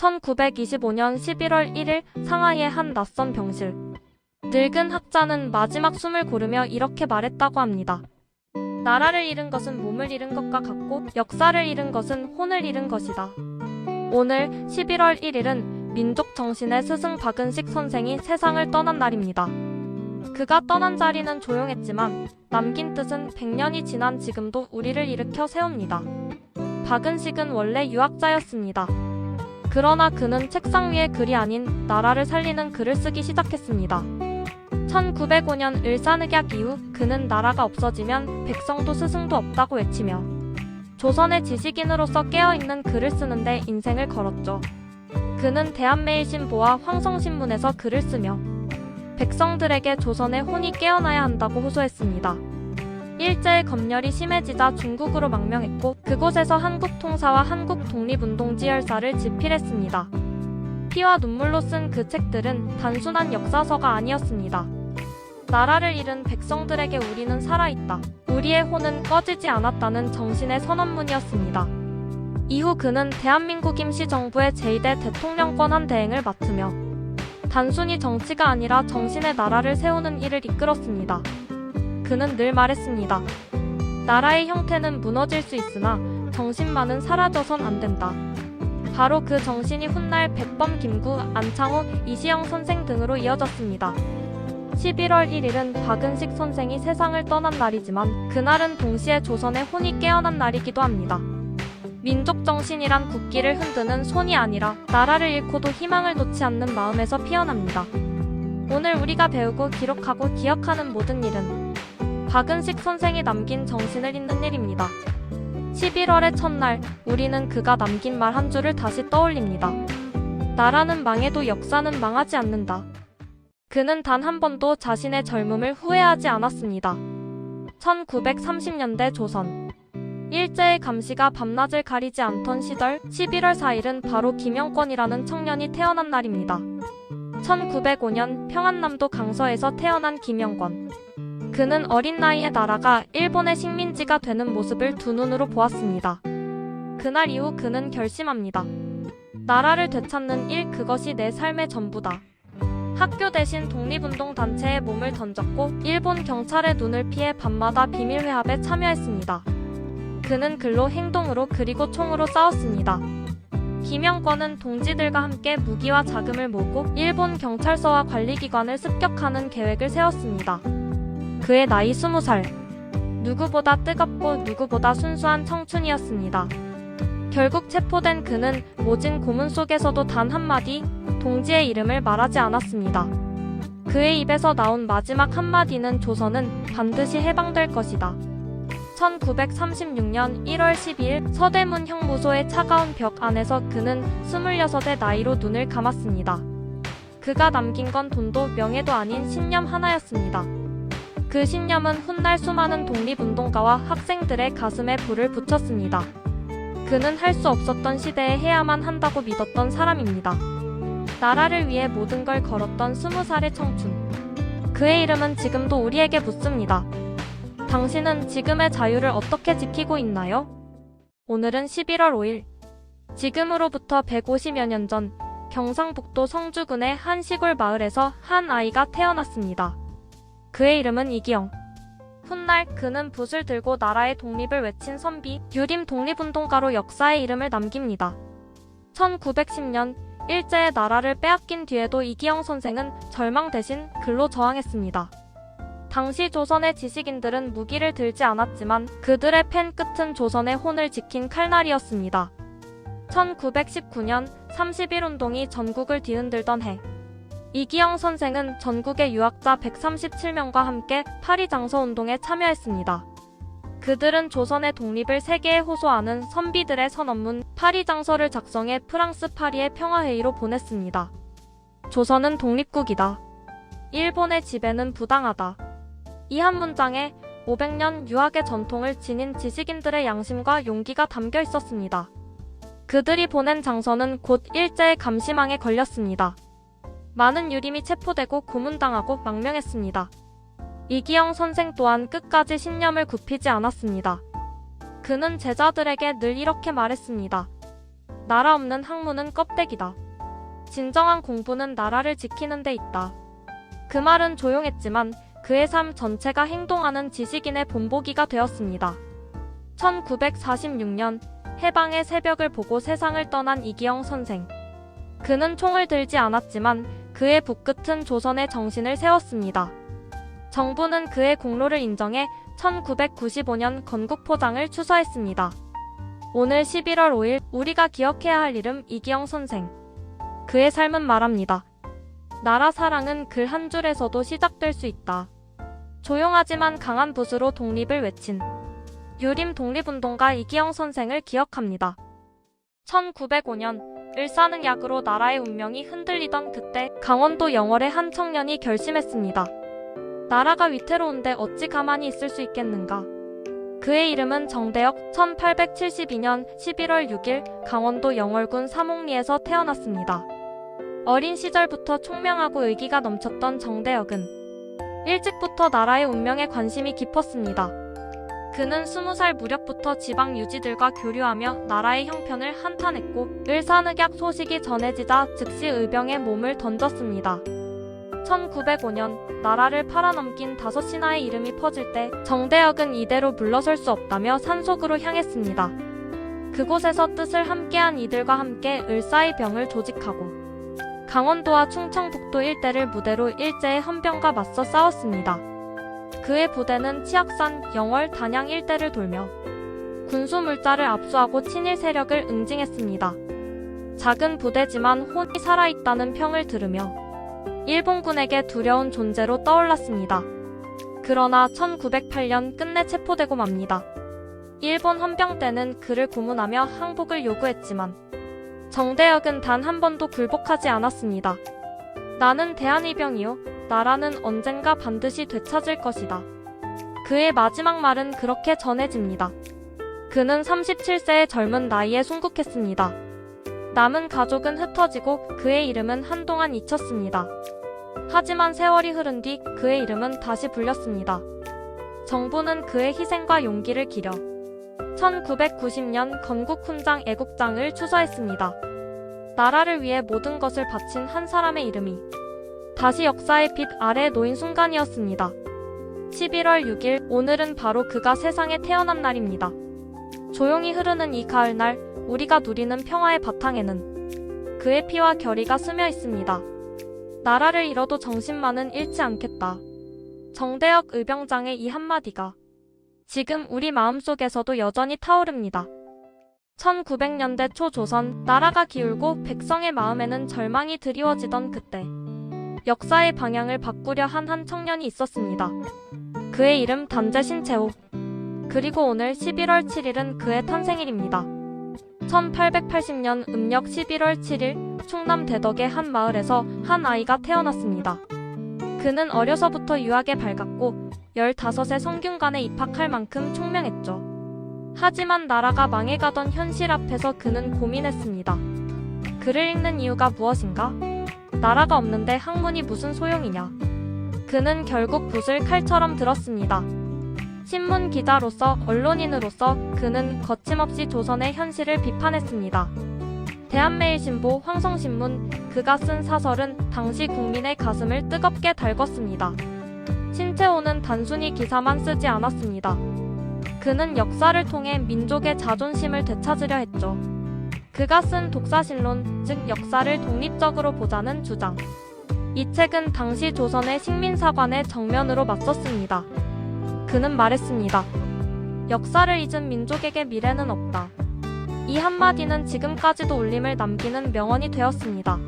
1925년 11월 1일 상하이의 한 낯선 병실. 늙은 학자는 마지막 숨을 고르며 이렇게 말했다고 합니다. 나라를 잃은 것은 몸을 잃은 것과 같고 역사를 잃은 것은 혼을 잃은 것이다. 오늘 11월 1일은 민족 정신의 스승 박은식 선생이 세상을 떠난 날입니다. 그가 떠난 자리는 조용했지만 남긴 뜻은 100년이 지난 지금도 우리를 일으켜 세웁니다. 박은식은 원래 유학자였습니다. 그러나 그는 책상 위에 글이 아닌 나라를 살리는 글을 쓰기 시작했습니다. 1905년 을사늑약 이후 그는 나라가 없어지면 백성도 스승도 없다고 외치며 조선의 지식인으로서 깨어있는 글을 쓰는데 인생을 걸었죠. 그는 대한매일신보와 황성신문에서 글을 쓰며 백성들에게 조선의 혼이 깨어나야 한다고 호소했습니다. 일제의 검열이 심해지자 중국으로 망명했고 그곳에서 한국 통사와 한국 독립운동 지 열사를 집필했습니다. 피와 눈물로 쓴 그 책들은 단순한 역사서가 아니었습니다. 나라를 잃은 백성들에게 우리는 살아있다. 우리의 혼은 꺼지지 않았다는 정신의 선언문이었습니다. 이후 그는 대한민국 임시정부의 제2대 대통령 권한 대행을 맡으며 단순히 정치가 아니라 정신의 나라를 세우는 일을 이끌었습니다. 그는 늘 말했습니다. 나라의 형태는 무너질 수 있으나 정신만은 사라져선 안 된다. 바로 그 정신이 훗날 백범 김구, 안창호, 이시영 선생 등으로 이어졌습니다. 11월 1일은 박은식 선생이 세상을 떠난 날이지만 그날은 동시에 조선의 혼이 깨어난 날이기도 합니다. 민족 정신이란 국기를 흔드는 손이 아니라 나라를 잃고도 희망을 놓지 않는 마음에서 피어납니다. 오늘 우리가 배우고 기록하고 기억하는 모든 일은 박은식 선생이 남긴 정신을 잇는 일입니다. 11월의 첫날, 우리는 그가 남긴 말 한 줄을 다시 떠올립니다. 나라는 망해도 역사는 망하지 않는다. 그는 단 한 번도 자신의 젊음을 후회하지 않았습니다. 1930년대 조선. 일제의 감시가 밤낮을 가리지 않던 시절 11월 4일은 바로 김영권이라는 청년이 태어난 날입니다. 1905년 평안남도 강서에서 태어난 김영권. 그는 어린 나이에 나라가 일본의 식민지가 되는 모습을 두 눈으로 보았습니다. 그날 이후 그는 결심합니다. 나라를 되찾는 일 그것이 내 삶의 전부다. 학교 대신 독립운동 단체에 몸을 던졌고 일본 경찰의 눈을 피해 밤마다 비밀회합에 참여했습니다. 그는 글로 행동으로 그리고 총으로 싸웠습니다. 김영권은 동지들과 함께 무기와 자금을 모으고 일본 경찰서와 관리기관을 습격하는 계획을 세웠습니다. 그의 나이 20살. 누구보다 뜨겁고 누구보다 순수한 청춘이었습니다. 결국 체포된 그는 모진 고문 속에서도 단 한마디 동지의 이름을 말하지 않았습니다. 그의 입에서 나온 마지막 한마디는 조선은 반드시 해방될 것이다. 1936년 1월 12일 서대문 형무소의 차가운 벽 안에서 그는 26의 나이로 눈을 감았습니다. 그가 남긴 건 돈도 명예도 아닌 신념 하나였습니다. 그 신념은 훗날 수많은 독립운동가와 학생들의 가슴에 불을 붙였습니다. 그는 할 수 없었던 시대에 해야만 한다고 믿었던 사람입니다. 나라를 위해 모든 걸 걸었던 스무 살의 청춘. 그의 이름은 지금도 우리에게 묻습니다. 당신은 지금의 자유를 어떻게 지키고 있나요? 오늘은 11월 5일. 지금으로부터 150여 년 전 경상북도 성주군의 한 시골 마을에서 한 아이가 태어났습니다. 그의 이름은 이기영. 훗날 그는 붓을 들고 나라의 독립을 외친 선비, 유림 독립운동가로 역사의 이름을 남깁니다. 1910년 일제의 나라를 빼앗긴 뒤에도 이기영 선생은 절망 대신 글로 저항했습니다. 당시 조선의 지식인들은 무기를 들지 않았지만 그들의 펜 끝은 조선의 혼을 지킨 칼날이었습니다. 1919년 31운동이 전국을 뒤흔들던 해. 이기영 선생은 전국의 유학자 137명과 함께 파리 장서 운동에 참여했습니다. 그들은 조선의 독립을 세계에 호소하는 선비들의 선언문 파리 장서를 작성해 프랑스 파리의 평화회의로 보냈습니다. 조선은 독립국이다. 일본의 지배는 부당하다. 이 한 문장에 500년 유학의 전통을 지닌 지식인들의 양심과 용기가 담겨 있었습니다. 그들이 보낸 장서는 곧 일제의 감시망에 걸렸습니다. 많은 유림이 체포되고 고문당하고 망명했습니다. 이기영 선생 또한 끝까지 신념을 굽히지 않았습니다. 그는 제자들에게 늘 이렇게 말했습니다. 나라 없는 학문은 껍데기다. 진정한 공부는 나라를 지키는 데 있다. 그 말은 조용했지만 그의 삶 전체가 행동하는 지식인의 본보기가 되었습니다. 1946년 해방의 새벽을 보고 세상을 떠난 이기영 선생. 그는 총을 들지 않았지만 그의 붓끝은 조선의 정신을 세웠습니다. 정부는 그의 공로를 인정해 1995년 건국포장을 추서했습니다. 오늘 11월 5일 우리가 기억해야 할 이름 이기영 선생. 그의 삶은 말합니다. 나라 사랑은 글 한 줄에서도 시작될 수 있다. 조용하지만 강한 붓으로 독립을 외친 유림 독립운동가 이기영 선생을 기억합니다. 1905년 을사능 약으로 나라의 운명이 흔들리던 그때 강원도 영월의 한 청년이 결심했습니다. 나라가 위태로운데 어찌 가만히 있을 수 있겠는가? 그의 이름은 정대역 1872년 11월 6일 강원도 영월군 사목리에서 태어났습니다. 어린 시절부터 총명하고 의기가 넘쳤던 정대역은 일찍부터 나라의 운명에 관심이 깊었습니다. 그는 20살 무렵부터 지방 유지들과 교류하며 나라의 형편을 한탄했고 을사늑약 소식이 전해지자 즉시 의병에 몸을 던졌습니다. 1905년 나라를 팔아넘긴 다섯 신하의 이름이 퍼질 때 정대역은 이대로 물러설 수 없다며 산속으로 향했습니다. 그곳에서 뜻을 함께한 이들과 함께 을사의 병을 조직하고 강원도와 충청북도 일대를 무대로 일제의 헌병과 맞서 싸웠습니다. 그의 부대는 치악산, 영월, 단양 일대를 돌며 군수 물자를 압수하고 친일 세력을 응징했습니다. 작은 부대지만 혼이 살아있다는 평을 들으며 일본군에게 두려운 존재로 떠올랐습니다. 그러나 1908년 끝내 체포되고 맙니다. 일본 헌병 때는 그를 고문하며 항복을 요구했지만 정대역은 단 한 번도 굴복하지 않았습니다. 나는 대한의병이요. 나라는 언젠가 반드시 되찾을 것이다. 그의 마지막 말은 그렇게 전해집니다. 그는 37세의 젊은 나이에 순국했습니다. 남은 가족은 흩어지고 그의 이름은 한동안 잊혔습니다. 하지만 세월이 흐른 뒤 그의 이름은 다시 불렸습니다. 정부는 그의 희생과 용기를 기려 1990년 건국 훈장 애국장을 추서했습니다. 나라를 위해 모든 것을 바친 한 사람의 이름이 다시 역사의 빛 아래에 놓인 순간이었습니다. 11월 6일 오늘은 바로 그가 세상에 태어난 날입니다. 조용히 흐르는 이 가을날 우리가 누리는 평화의 바탕에는 그의 피와 결의가 스며 있습니다. 나라를 잃어도 정신만은 잃지 않겠다. 정대역 의병장의 이 한마디가 지금 우리 마음속에서도 여전히 타오릅니다. 1900년대 초 조선 나라가 기울고 백성의 마음에는 절망이 드리워지던 그때 역사의 방향을 바꾸려 한 한 청년이 있었습니다. 그의 이름 단재 신채호. 그리고 오늘 11월 7일은 그의 탄생일입니다. 1880년 음력 11월 7일 충남 대덕의 한 마을에서 한 아이가 태어났습니다. 그는 어려서부터 유학에 밝았고 15세 성균관에 입학할 만큼 총명했죠. 하지만 나라가 망해가던 현실 앞에서 그는 고민했습니다. 글을 읽는 이유가 무엇인가? 나라가 없는데 학문이 무슨 소용이냐? 그는 결국 붓을 칼처럼 들었습니다. 신문 기자로서 언론인으로서 그는 거침없이 조선의 현실을 비판했습니다. 대한매일신보, 황성신문, 그가 쓴 사설은 당시 국민의 가슴을 뜨겁게 달궜습니다. 신채호는 단순히 기사만 쓰지 않았습니다. 그는 역사를 통해 민족의 자존심을 되찾으려 했죠. 그가 쓴 독사신론, 즉 역사를 독립적으로 보자는 주장. 이 책은 당시 조선의 식민사관의 정면으로 맞섰습니다. 그는 말했습니다. 역사를 잊은 민족에게 미래는 없다. 이 한마디는 지금까지도 울림을 남기는 명언이 되었습니다.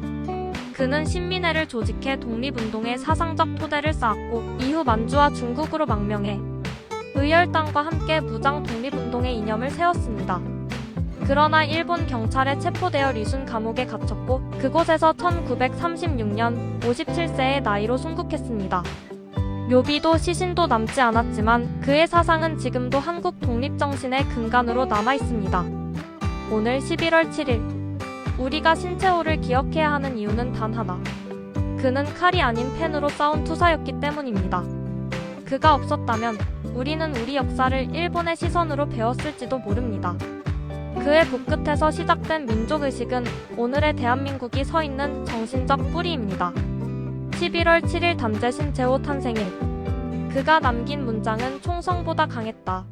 그는 신민회를 조직해 독립운동의 사상적 토대를 쌓았고 이후 만주와 중국으로 망명해 의열당과 함께 무장 독립운동의 이념을 세웠습니다. 그러나 일본 경찰에 체포되어 리순 감옥에 갇혔고 그곳에서 1936년 57세의 나이로 순국했습니다. 묘비도 시신도 남지 않았지만 그의 사상은 지금도 한국 독립정신의 근간으로 남아 있습니다. 오늘 11월 7일 우리가 신채호를 기억해야 하는 이유는 단 하나. 그는 칼이 아닌 펜으로 싸운 투사였기 때문입니다. 그가 없었다면 우리는 우리 역사를 일본의 시선으로 배웠을지도 모릅니다. 그의 북끝에서 시작된 민족의식은 오늘의 대한민국이 서 있는 정신적 뿌리입니다. 11월 7일 단재 신재호 탄생일. 그가 남긴 문장은 총성보다 강했다.